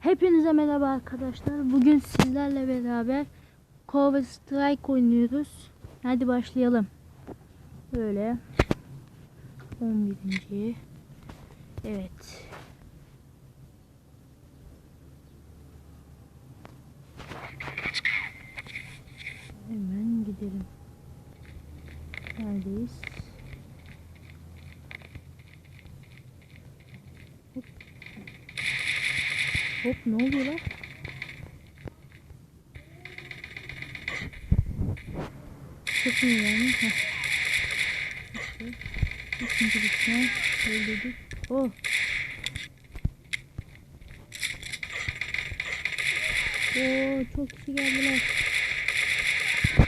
Hepinize merhaba arkadaşlar. Bugün sizlerle beraber Cover Strike oynuyoruz. Hadi başlayalım. Böyle. 11. Evet. Hemen gidelim. Neredeyiz? Hop. Hop ne oluyor lan? Çıkmıyor yani. Heh. İşte. İkinci bitme. Öldürdük. Oh. Oo çok kişi geldiler.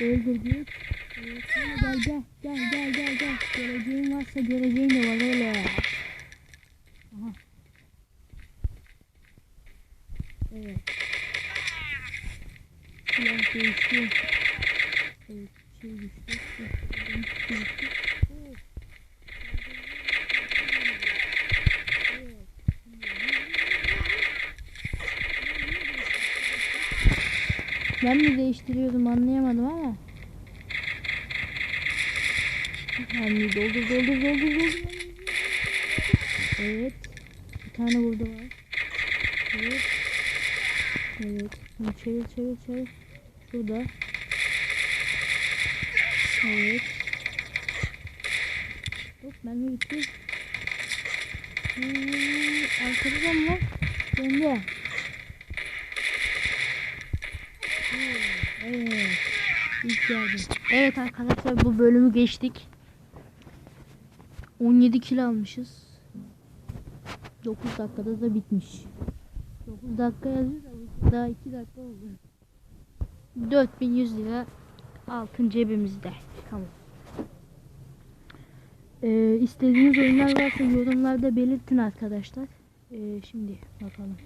Öldürdük. Evet, gel gel gel gel gel gel. Geleceğin varsa geleceğin de var öyle. Aha. Evet. Silah değişti. Evet, şey düştü. Ben mi değiştiriyordum anlayamadım ama. Yani doldur doldur doldur doldur. Evet. Bir tane burada var. Evet. Evet. Çevir çevir çevir. Şurada. Evet. Hop mermi bitti. Hmm, arkada da mı var? Döndü. Evet. İlk yardım. Evet arkadaşlar bu bölümü geçtik. 17 kilo almışız. 9 dakikada da bitmiş. 9 dakika yazıyor daha 2 dakika oldu. 4100 lira altın cebimizde. Tamam. Ee, istediğiniz oyunlar varsa yorumlarda belirtin arkadaşlar. Ee, şimdi bakalım.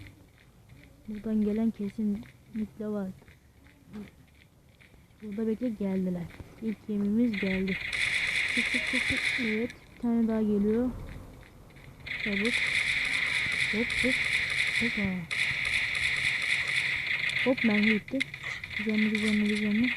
Buradan gelen kesinlikle var. Burada bekle geldiler. İlk yemimiz geldi. Çık çık çık çık. Evet. Bir tane daha geliyor. Çabuk. Hop hop. Hop. Hop mermi bitti. Düzenli düzenli düzenli.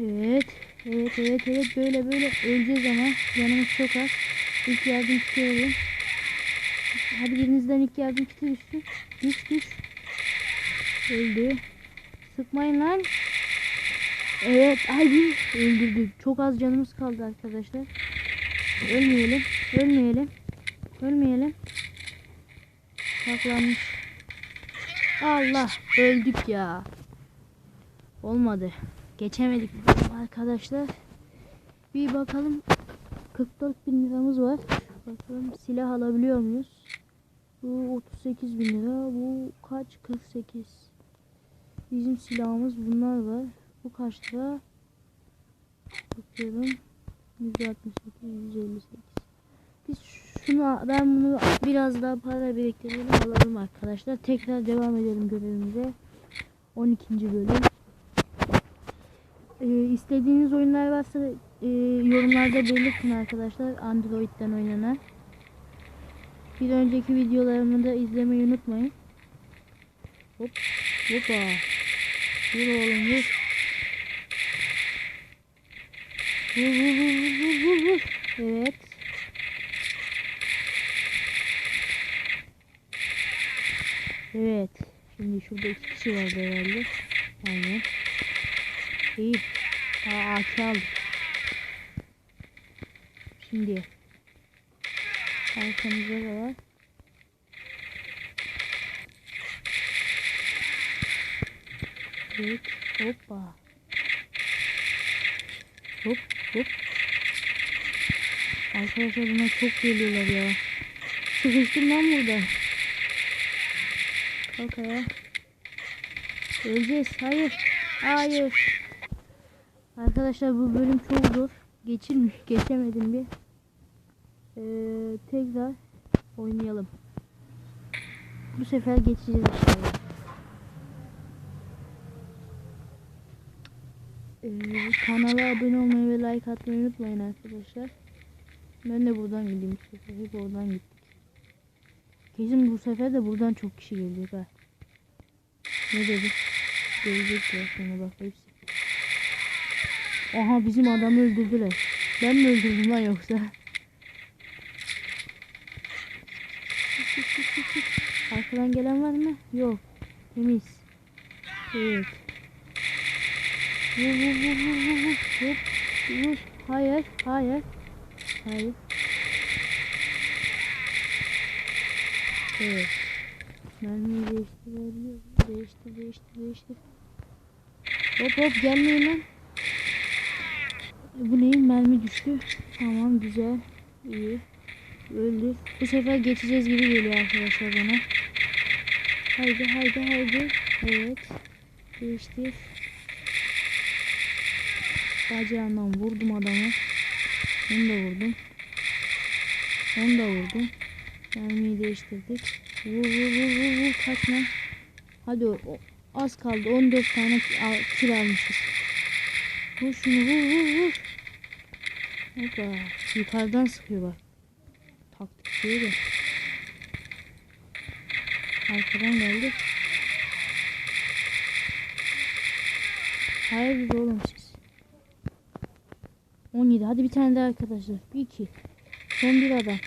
Evet. Evet evet evet böyle böyle öleceğiz ama canımız çok az. İlk yardım alalım. Hadi birinizden ilk yardım kiti düşsün. Düş düş. Öldü. Sıkmayın lan. Evet hadi öldürdük. Çok az canımız kaldı arkadaşlar. Ölmeyelim. Ölmeyelim. Ölmeyelim. Saklanmış. Allah öldük ya. Olmadı. Geçemedik arkadaşlar. Bir bakalım. 44 bin liramız var. Bakalım silah alabiliyor muyuz? Bu 38 bin lira. Bu kaç? 48. Bizim silahımız bunlar var. Bu kaç lira? Bakıyorum. 168, 158. Şunu ben bunu biraz daha para biriktirelim alalım arkadaşlar. Tekrar devam edelim görevimize. 12. bölüm. Ee, istediğiniz oyunlar varsa e, yorumlarda belirtin arkadaşlar. Android'den oynanan. Bir önceki videolarımı da izlemeyi unutmayın. Hop. Hoppa. Vur oğlum. Vur vur vur vur vur vur. Evet. Evet. Şimdi şurada iki kişi vardı herhalde. Aynen. İyi. Aa ağaç aldık. Şimdi. Arkamızda da var. Evet. Hoppa. Hop hop. Arkadaşlar bunlar çok geliyorlar ya. Sıkıştım lan burada. Ayağa. Öleceğiz. Hayır. Hayır. Arkadaşlar bu bölüm çok zor. Geçilmiş. Geçemedim bir. Ee, tekrar oynayalım. Bu sefer geçeceğiz inşallah. Ee, kanala abone olmayı ve like atmayı unutmayın arkadaşlar. Ben de buradan gideyim sefer. Hep oradan gittik. Kesin bu sefer de buradan çok kişi gelecek ha. Ne dedi? Gelecek ya sonra bak hepsi. Aha bizim adamı öldürdüler. Ben mi öldürdüm lan yoksa? Arkadan gelen var mı? Yok. Temiz. Evet. Vur vur vur vur vur. Vur. Hayır. Hayır. Hayır. Evet. Mermiyi değiştirebiliyor. Değiştir değiştir değiştir. Hop hop gelmeyin lan. Bu neyin mermi düştü. Tamam güzel. İyi. Öldü. Bu sefer geçeceğiz gibi geliyor arkadaşlar bana. Haydi haydi haydi. Evet. Değiştir. Bacağından vurdum adamı. Onu da vurdum. Onu da vurdum. Mermiyi değiştirdik. Vur kaçma. Hadi o, az kaldı. 14 tane ki- al- kill almışız. Vur şunu vur vur vur. Hoppa. Yukarıdan sıkıyor bak. Taktik diyor da. Arkadan geldi. Hayır oğlum siz. 17. Hadi bir tane daha arkadaşlar. 1 2. Son bir adam.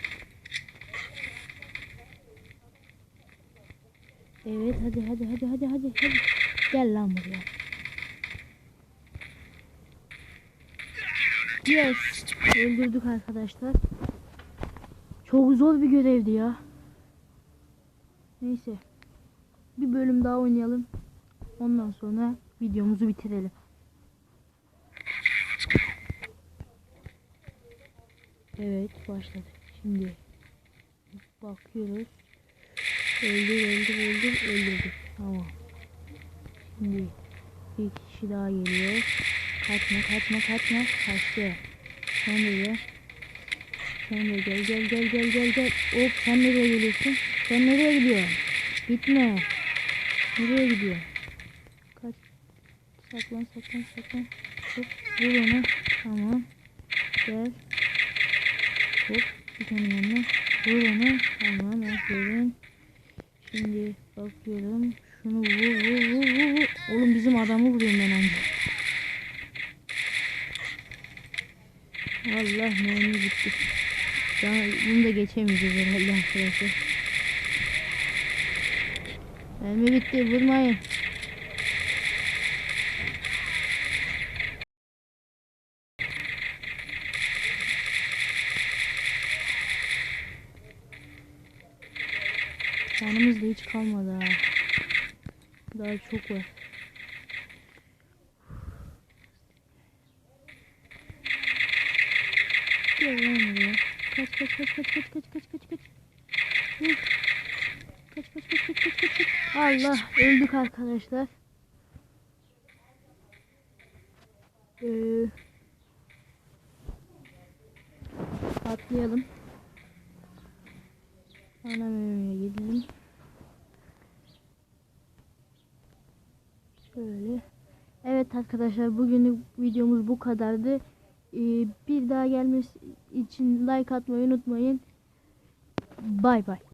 Evet hadi hadi hadi hadi hadi hadi. Gel lan buraya. Yes. Öldürdük arkadaşlar. Çok zor bir görevdi ya. Neyse. Bir bölüm daha oynayalım. Ondan sonra videomuzu bitirelim. Evet başladık. Şimdi bakıyoruz. Öldür öldür öldür öldürdük. Tamam. Şimdi bir kişi daha geliyor. Kaçma kaçma kaçma. Kaçtı. Sen de gel. Sen de gel gel gel gel gel gel. Hop sen nereye geliyorsun? Sen nereye gidiyorsun? Gitme. Nereye gidiyorsun? Kaç. Saklan saklan saklan. Hop vur onu. Tamam. Gel. Hop bir tane yanına. Vur onu. Tamam aferin. Şimdi bakıyorum. Şunu vur vur vur vur. Oğlum bizim adamı vuruyorum ben anca. Allah mermi gitti. Daha bunu da geçemeyeceğiz herhalde arkadaşlar. Mermi bitti vurmayın. Canımız da hiç kalmadı ha. Daha çok var. Gel. Kaç kaç kaç kaç kaç kaç kaç kaç. Kaç kaç kaç kaç kaç kaç kaç. Allah öldük arkadaşlar. Ee, atlayalım. Ana menüye gidelim. Şöyle. Evet arkadaşlar bugünlük videomuz bu kadardı. Ee, bir daha gelmesi için like atmayı unutmayın. Bay bay.